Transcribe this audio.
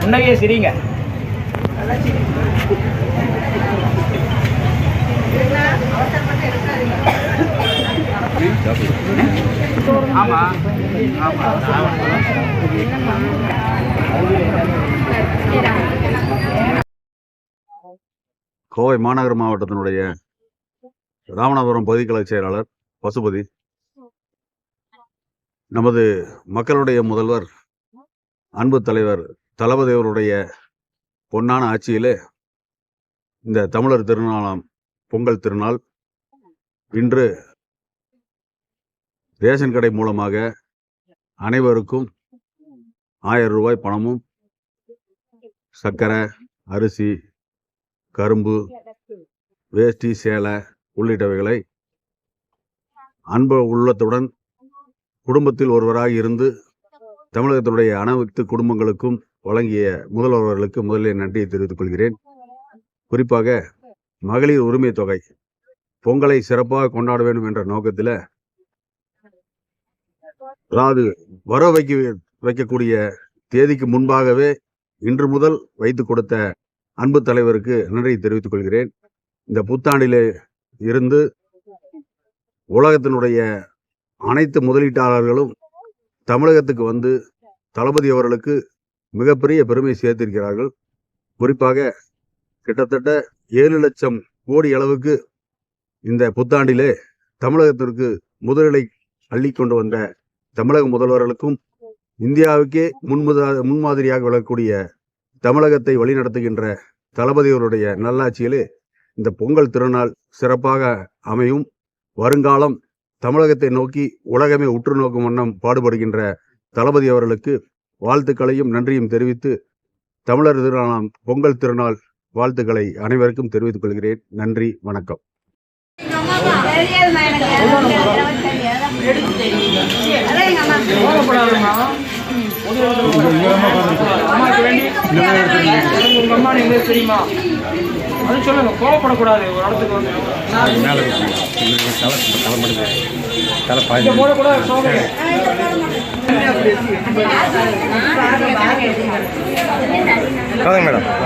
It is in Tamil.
முன்னகையே சிரிங்க. ஆமா ஆமா கோவை மாநகர மாவட்டத்தினுடைய ராமநாதபுரம் பகுதிக்கழக செயலாளர் பசுபதி. நமது மக்களுடைய முதல்வர் அன்பு தலைவர் தளபதி அவருடைய பொன்னான ஆட்சியிலே இந்த தமிழர் திருநாளாம் பொங்கல் திருநாள் இன்று ரேஷன் கடை மூலமாக அனைவருக்கும் ஆயிரம் ரூபாய் பணமும் சர்க்கரை அரிசி கரும்பு வேஷ்டி சேலை உள்ளிட்டவைகளை அன்பு உள்ளத்துடன் குடும்பத்தில் ஒருவராக இருந்து தமிழகத்தினுடைய அனைத்து குடும்பங்களுக்கும் வழங்கிய முதல்வர்களுக்கு முதலில் நன்றியை தெரிவித்துக் கொள்கிறேன். குறிப்பாக மகளிர் உரிமை தொகை பொங்கலை சிறப்பாக கொண்டாட வேண்டும் என்ற நோக்கத்தில் அதாவது வர வைக்க வைக்கக்கூடிய தேதிக்கு முன்பாகவே இன்று முதல் வைத்து கொடுத்த அன்பு தலைவருக்கு நன்றியை தெரிவித்துக் கொள்கிறேன். இந்த புத்தாண்டிலே இருந்து உலகத்தினுடைய அனைத்து முதலீட்டாளர்களும் தமிழகத்துக்கு வந்து தளபதி அவர்களுக்கு மிகப்பெரிய பெருமை சேர்த்திருக்கிறார்கள். குறிப்பாக கிட்டத்தட்ட ஏழு லட்சம் கோடி அளவுக்கு இந்த புத்தாண்டிலே தமிழகத்திற்கு முதலிலை அள்ளி கொண்டு வந்த தமிழக முதல்வர்களுக்கும் இந்தியாவுக்கே முன்முதா முன்மாதிரியாக விளக்கக்கூடிய தமிழகத்தை வழிநடத்துகின்ற தளபதியவருடைய நல்லாட்சியிலே இந்த பொங்கல் திருநாள் சிறப்பாக அமையும். வருங்காலம் தமிழகத்தை நோக்கி உலகமே உற்று நோக்கும் வண்ணம் பாடுபடுகின்ற தளபதி அவர்களுக்கு வாழ்த்துக்களையும் நன்றியும் தெரிவித்து தமிழர் திருநாளாம் பொங்கல் திருநாள் வாழ்த்துக்களை அனைவருக்கும் தெரிவித்துக் கொள்கிறேன். நன்றி வணக்கம். உங்க அம்மா நீங்க தெரியுமா அது சொல்லுங்க கோவப்படக்கூடாது ஒரு இடத்துக்கு வந்து. இங்க போடக்கூடாது சோகையை மேடம்.